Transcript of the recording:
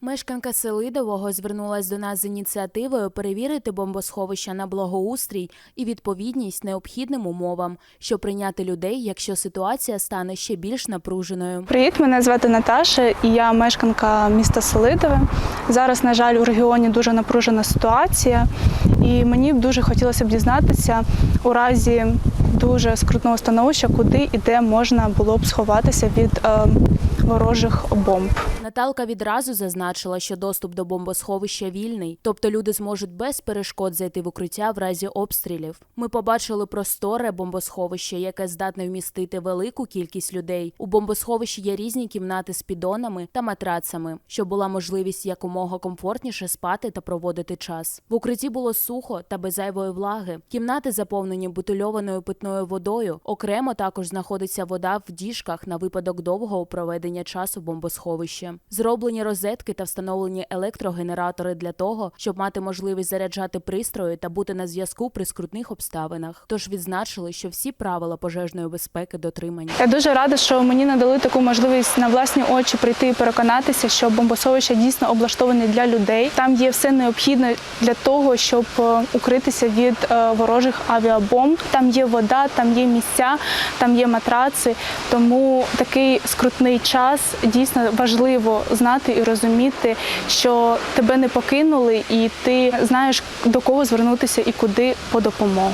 Мешканка Селидового звернулась до нас з ініціативою перевірити бомбосховища на благоустрій і відповідність необхідним умовам, щоб прийняти людей, якщо ситуація стане ще більш напруженою. Привіт, мене звати Наташа, і я мешканка міста Селидове. Зараз, на жаль, у регіоні дуже напружена ситуація, і мені б дуже хотілося б дізнатися у разі дуже скрутного становища, куди і де можна було б сховатися від е, ворожих бомб. Наталка відразу зазначила, що доступ до бомбосховища вільний, тобто люди зможуть без перешкод зайти в укриття в разі обстрілів. Ми побачили просторе бомбосховище, яке здатне вмістити велику кількість людей. У бомбосховищі є різні кімнати з підонами та матрацами, щоб була можливість якомога комфортніше спати та проводити час. В укритті було сухо та без зайвої влаги. Кімнати заповнені бутильованою питною водою. Окремо також знаходиться вода в діжках на випадок довгого проведення часу в. Зроблені розетки та встановлені електрогенератори для того, щоб мати можливість заряджати пристрої та бути на зв'язку при скрутних обставинах. Тож відзначили, що всі правила пожежної безпеки дотримані. Я дуже рада, що мені надали таку можливість на власні очі прийти і переконатися, що бомбосховище дійсно облаштовані для людей. Там є все необхідне для того, щоб е, укритися від е, ворожих авіабомб. Там є вода, там є місця, там є матраци. Тому такий скрутний час дійсно важливо знати і розуміти, що тебе не покинули, і ти знаєш до кого звернутися і куди по допомогу.